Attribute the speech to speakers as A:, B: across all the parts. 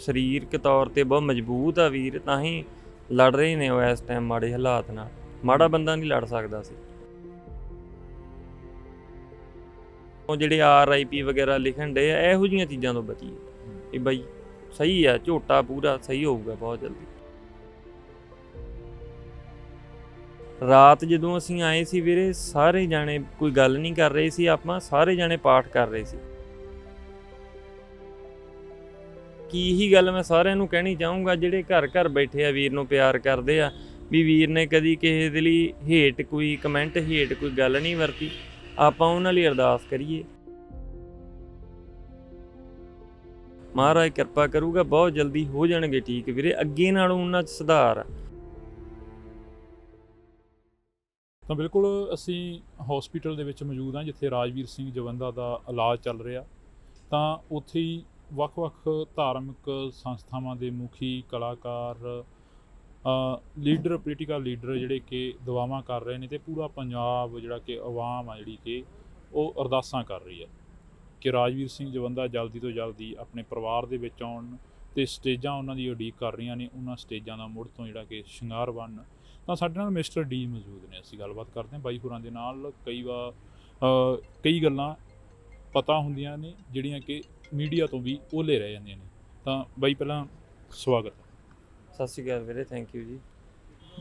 A: ਸਰੀਰਕ ਤੌਰ ਤੇ ਬਹੁਤ ਮਜ਼ਬੂਤ ਆ ਵੀਰ, ਤਾਂ ਹੀ ਲੜ ਰਹੇ ਨੇ ਉਹ ਇਸ ਟਾਈਮ ਮਾੜੇ ਹਾਲਾਤ ਨਾਲ। ਮਾੜਾ ਬੰਦਾ ਨਹੀਂ ਲੜ ਸਕਦਾ ਸੀ। ਉਹ ਜਿਹੜੇ ਆਰਆਈਪੀ ਵਗੈਰਾ ਲਿਖਣ ਦੇ ਆ, ਇਹੋ ਜੀਆਂ ਚੀਜ਼ਾਂ ਤੋਂ ਬਚੀਏ ਇਹ ਬਈ ਸਹੀ ਆ, ਝੋਟਾ ਪੂਰਾ ਸਹੀ ਹੋਊਗਾ ਬਹੁਤ ਜਲਦੀ। ਰਾਤ ਜਦੋਂ ਅਸੀਂ ਆਏ ਸੀ ਵੀਰੇ, ਸਾਰੇ ਜਾਣੇ ਕੋਈ ਗੱਲ ਨਹੀਂ ਕਰ ਰਹੇ ਸੀ ਆਪਾਂ, ਸਾਰੇ ਜਾਣੇ ਪਾਠ ਕਰ ਰਹੇ ਸੀ। ਕੀ ਹੀ ਗੱਲ ਮੈਂ ਸਾਰਿਆਂ ਨੂੰ ਕਹਿਣੀ ਚਾਹੂੰਗਾ, ਜਿਹੜੇ ਘਰ ਘਰ ਬੈਠੇ ਆ ਵੀਰ ਨੂੰ ਪਿਆਰ ਕਰਦੇ ਆ, ਵੀ ਵੀਰ ਨੇ ਕਦੀ ਕਿਸੇ ਦੇ ਲਈ ਹੇਟ ਕੋਈ ਕਮੈਂਟ ਹੇਟ ਕੋਈ ਗੱਲ ਨਹੀਂ ਵਰਤੀ। ਆਪਾਂ ਉਹਨਾਂ ਲਈ ਅਰਦਾਸ ਕਰੀਏ। ਮਹਾਰਾਜ ਕਿਰਪਾ ਕਰੂਗਾ, ਬਹੁਤ ਜਲਦੀ ਹੋ ਜਾਣਗੇ ਠੀਕ ਵੀਰੇ, ਅੱਗੇ ਨਾਲੋਂ ਉਹਨਾਂ 'ਚ ਸੁਧਾਰ ਆ।
B: ਤਾਂ ਬਿਲਕੁਲ ਅਸੀਂ ਹਸਪੀਟਲ ਦੇ ਵਿੱਚ ਮੌਜੂਦ ਹਾਂ, ਜਿੱਥੇ ਰਾਜਵੀਰ ਸਿੰਘ ਜਵੰਦਾ ਦਾ ਇਲਾਜ ਚੱਲ ਰਿਹਾ। ਤਾਂ ਉੱਥੇ ਹੀ ਵੱਖ-ਵੱਖ ਧਾਰਮਿਕ ਸੰਸਥਾਵਾਂ ਦੇ ਮੁਖੀ, ਕਲਾਕਾਰ ਲੀਡਰ ਪੋਲੀਟੀਕਲ ਲੀਡਰ ਜਿਹੜੇ ਕਿ ਦੁਆਵਾਂ ਕਰ ਰਹੇ ਨੇ ਤੇ ਪੂਰਾ ਪੰਜਾਬ ਜਿਹੜਾ ਕਿ ਆਵਾਮ ਆ ਜਿਹੜੀ ਕਿ ਉਹ ਅਰਦਾਸਾਂ ਕਰ ਰਹੀ ਹੈ ਕਿ ਰਾਜਵੀਰ ਸਿੰਘ ਜਵੰਦਾ ਜਲਦੀ ਤੋਂ ਜਲਦੀ ਆਪਣੇ ਪਰਿਵਾਰ ਦੇ ਵਿੱਚ ਆਉਣ ਤੇ ਸਟੇਜਾਂ ਉਹਨਾਂ ਦੀ ਉਡੀਕ ਕਰ ਰਹੀਆਂ ਨੇ, ਉਹਨਾਂ ਸਟੇਜਾਂ ਦਾ ਮੁੜ ਤੋਂ ਜਿਹੜਾ ਕਿ ਸ਼ਿੰਗਾਰ ਬਣਨ। ਤਾਂ ਸਾਡੇ ਨਾਲ ਮਿਸਟਰ ਡੀ ਮੌਜੂਦ ਨੇ, ਅਸੀਂ ਗੱਲਬਾਤ ਕਰਦੇ ਹਾਂ ਬਾਈ ਹੋਰਾਂ ਦੇ ਨਾਲ। ਕਈ ਵਾਰ ਕਈ ਗੱਲਾਂ ਪਤਾ ਹੁੰਦੀਆਂ ਨੇ ਜਿਹੜੀਆਂ ਕਿ ਮੀਡੀਆ ਤੋਂ ਵੀ ਓਲੇ ਰਹਿ ਜਾਂਦੀਆਂ ਨੇ। ਤਾਂ ਬਾਈ ਪਹਿਲਾਂ ਸਵਾਗਤ
A: ਸਤਿ ਸ਼੍ਰੀ ਅਕਾਲ ਵੀਰੇ ਥੈਂਕ ਯੂ ਜੀ।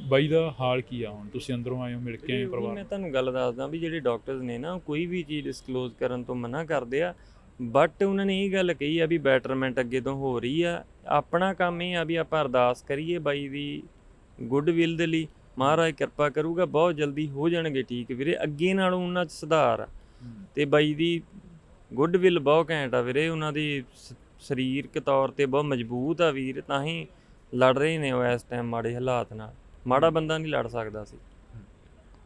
B: ਬਾਈ ਦਾ ਹਾਲ ਕੀ ਆ ਹੁਣ? ਤੁਸੀਂ ਅੰਦਰੋਂ ਆਏ ਹੋ ਮਿਲ ਕੇ ਆਏ ਹੋ ਪਰਿਵਾਰ
A: ਮੈਂ ਤੁਹਾਨੂੰ ਗੱਲ ਦੱਸਦਾ ਵੀ ਜਿਹੜੇ ਡਾਕਟਰਸ ਨੇ ਨਾ ਕੋਈ ਵੀ ਚੀਜ਼ ਡਿਸਕਲੋਜ਼ ਕਰਨ ਤੋਂ ਮਨਾ ਕਰਦੇ ਆ ਬਟ ਉਹਨਾਂ ਨੇ ਇਹ ਗੱਲ ਕਹੀ ਆ ਵੀ ਬੈਟਰਮੈਂਟ ਅੱਗੇ ਤੋਂ ਹੋ ਰਹੀ ਆ। ਆਪਣਾ ਕੰਮ ਇਹ ਆ ਵੀ ਆਪਾਂ ਅਰਦਾਸ ਕਰੀਏ ਬਾਈ ਦੀ ਗੁੱਡਵਿਲ ਦੇ ਲਈ। ਮਹਾਰਾਜ ਕਿਰਪਾ ਕਰੂਗਾ ਬਹੁਤ ਜਲਦੀ ਹੋ ਜਾਣਗੇ ਠੀਕ ਵੀਰੇ। ਅੱਗੇ ਨਾਲੋਂ ਉਹਨਾਂ 'ਚ ਸੁਧਾਰ ਆ। ਤੇ ਬਾਈ ਦੀ ਗੁੱਡਵਿਲ ਬਹੁਤ ਘੈਂਟ ਆ ਵੀਰੇ ਉਹਨਾਂ ਦੀ ਸ- ਸਰੀਰਕ ਤੌਰ ਤੇ ਬਹੁਤ ਮਜ਼ਬੂਤ ਆ ਵੀਰ ਤਾਂ ਹੀ ਲੜ ਰਹੇ ਨੇ ਉਹ ਇਸ ਟਾਈਮ ਮਾੜੇ ਹਾਲਾਤ ਨਾਲ। ਮਾੜਾ ਬੰਦਾ ਨਹੀਂ ਲੜ ਸਕਦਾ ਸੀ।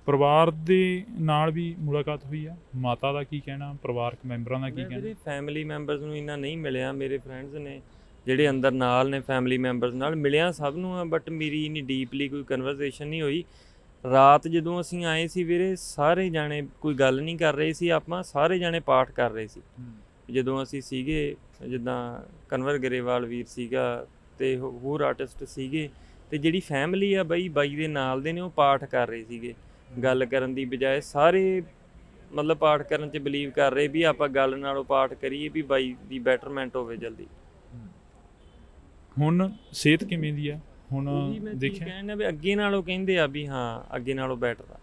B: ਪਰਿਵਾਰ ਦੇ ਨਾਲ ਵੀ ਮੁਲਾਕਾਤ ਹੋਈ ਆ। ਮਾਤਾ ਦਾ ਕੀ ਕਹਿਣਾ ਪਰਿਵਾਰਕ ਮੈਂਬਰਾਂ ਦਾ ਕੀ
A: ਮੈਂ
B: ਕਹਿਣਾ?
A: ਵੀਰੇ ਫੈਮਿਲੀ ਮੈਂਬਰਸ ਨੂੰ ਇੰਨਾ ਨਹੀਂ ਮਿਲਿਆ ਮੇਰੇ ਫਰੈਂਡਸ ਨੇ ਜਿਹੜੇ ਅੰਦਰ ਨਾਲ ਨੇ ਫੈਮਿਲੀ ਮੈਂਬਰਸ ਨਾਲ ਮਿਲਿਆ ਸਭ ਨੂੰ ਆ ਬਟ ਮੇਰੀ ਇਨੀ ਡੀਪਲੀ ਕੋਈ ਕਨਵਰਸੇਸ਼ਨ ਨਹੀਂ ਹੋਈ। ਰਾਤ ਜਦੋਂ ਅਸੀਂ ਆਏ ਸੀ ਵੀਰੇ ਸਾਰੇ ਜਾਣੇ ਕੋਈ ਗੱਲ ਨਹੀਂ ਕਰ ਰਹੇ ਸੀ ਆਪਾਂ ਸਾਰੇ ਜਾਣੇ ਪਾਠ ਕਰ ਰਹੇ ਸੀ। ਜਦੋਂ ਅਸੀਂ ਸੀਗੇ ਜਿੱਦਾਂ ਕਨਵਰ ਗਰੇਵਾਲ ਵੀਰ ਸੀਗਾ ਤੇ ਹੋਰ ਆਰਟਿਸਟ ਸੀਗੇ ਤੇ ਜਿਹੜੀ ਫੈਮਿਲੀ ਆ ਬਾਈ ਬਾਈ ਦੇ ਨਾਲ ਦੇ ਨੇ ਉਹ ਪਾਠ ਕਰ ਰਹੇ ਸੀਗੇ। ਗੱਲ ਕਰਨ ਦੀ ਬਜਾਏ ਸਾਰੇ ਮਤਲਬ ਪਾਠ ਕਰਨ 'ਚ ਬਲੀਵ ਕਰ ਰਹੇ ਵੀ ਆਪਾਂ ਗੱਲ ਨਾਲੋਂ ਪਾਠ ਕਰੀਏ ਵੀ ਬਾਈ ਦੀ ਬੈਟਰਮੈਂਟ ਹੋਵੇ ਜਲਦੀ।
B: ਹੁਣ ਸਿਹਤ ਕਿਵੇਂ ਦੀ ਆ? ਹੁਣ ਦੇਖਿਆ।
A: ਕਹਿੰਦਾ ਵੀ ਅੱਗੇ ਨਾਲੋਂ ਕਹਿੰਦੇ ਆ ਵੀ ਹਾਂ ਅੱਗੇ ਨਾਲੋਂ ਬੈਟਰ ਆ।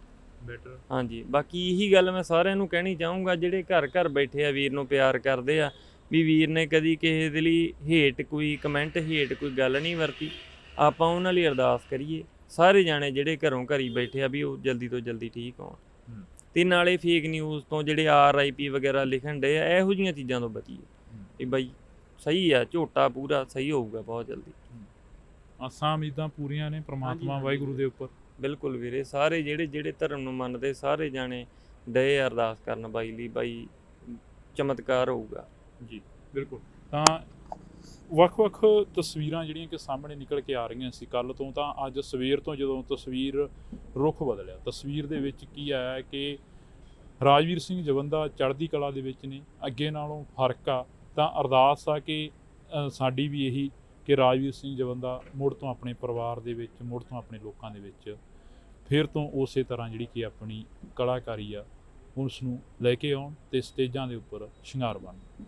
B: ਬੈਟਰ
A: ਹਾਂਜੀ ਬਾਕੀ ਇਹੀ ਗੱਲ ਮੈਂ ਸਾਰਿਆਂ ਨੂੰ ਕਹਿਣੀ ਚਾਹੂੰਗਾ ਜਿਹੜੇ ਘਰ ਘਰ ਬੈਠੇ ਆ ਵੀਰ ਨੂੰ ਪਿਆਰ ਕਰਦੇ ਆ ਵੀ ਵੀਰ ਨੇ ਕਦੀ ਕਿਸੇ ਦੇ ਲਈ ਹੇਟ ਕੋਈ ਕਮੈਂਟ ਹੇਟ ਕੋਈ ਗੱਲ ਨਹੀਂ ਵਰਤੀ। ਆਪਾਂ ਉਹਨਾਂ ਲਈ ਅਰਦਾਸ ਕਰੀਏ। ਸਾਰੇ ਜਾਣੇ ਜਿਹੜੇ ਘਰੋਂ ਘਰੀ ਬੈਠੇ ਆ ਵੀ ਉਹ ਜਲਦੀ ਤੋਂ ਜਲਦੀ ਠੀਕ ਹੋਣ। ਤੇ ਨਾਲੇ ਫੇਕ ਨਿਊਜ਼ ਤੋਂ ਜਿਹੜੇ ਆਰਆਈਪੀ ਵਗੈਰਾ ਲਿਖਣ ਦੇ ਆ ਇਹੋ ਜੀਆਂ ਚੀਜ਼ਾਂ ਤੋਂ ਬਚੀਏ। ਇਹ ਬਈ ਸਹੀ ਆ ਝੋਟਾ ਪੂਰਾ ਸਹੀ ਹੋਊਗਾ ਬਹੁਤ ਜਲਦੀ।
B: ਆਸਾਂ ਉਮੀਦਾਂ ਪੂਰੀਆਂ ਨੇ ਪ੍ਰਮਾਤਮਾ। ਵਾਹਿਗੁਰੂ ਦੇ ਉੱਪਰ।
A: ਬਿਲਕੁਲ ਵੀਰੇ ਸਾਰੇ ਜਿਹੜੇ ਜਿਹੜੇ ਧਰਮ ਨੂੰ ਮੰਨਦੇ ਸਾਰੇ ਜਾਣੇ ਡਏ ਅਰਦਾਸ ਕਰਨ ਬਾਈ ਲਈ ਬਾਈ ਚਮਤਕਾਰ ਹੋਊਗਾ।
B: ਜੀ ਬਿਲਕੁਲ। ਤਾਂ ਵੱਖ-ਵੱਖ ਤਸਵੀਰਾਂ ਜਿਹੜੀਆਂ ਕਿ ਸਾਹਮਣੇ ਨਿਕਲ ਕੇ ਆ ਰਹੀਆਂ ਸੀ ਕੱਲ ਤੋਂ ਤਾਂ ਅੱਜ ਸਵੇਰ ਤੋਂ ਜਦੋਂ ਤਸਵੀਰ ਰੁਖ ਬਦਲਿਆ ਤਸਵੀਰ ਦੇ ਵਿੱਚ ਕੀ ਆਇਆ ਹੈ ਕਿ ਰਾਜਵੀਰ ਸਿੰਘ ਜਵੰਦਾ ਚੜ੍ਹਦੀ ਕਲਾ ਦੇ ਵਿੱਚ ਨੇ ਅੱਗੇ ਨਾਲੋਂ ਫ਼ਰਕ ਆ। ਤਾਂ ਅਰਦਾਸ ਆ ਕਿ ਸਾਡੀ ਵੀ ਇਹੀ ਕਿ ਰਾਜਵੀਰ ਸਿੰਘ ਜਵੰਦਾ ਮੁੜ ਤੋਂ ਆਪਣੇ ਪਰਿਵਾਰ ਦੇ ਵਿੱਚ, ਮੁੜ ਤੋਂ ਆਪਣੇ ਲੋਕਾਂ ਦੇ ਵਿੱਚ, ਫਿਰ ਤੋਂ ਉਸੇ ਤਰ੍ਹਾਂ ਜਿਹੜੀ ਕਿ ਆਪਣੀ ਕਲਾਕਾਰੀ ਆ ਉਸ ਨੂੰ ਲੈ ਕੇ ਆਉਣ ਤੇ ਸਟੇਜਾਂ ਦੇ ਉੱਪਰ ਸ਼ਿੰਗਾਰ ਬਣਨ।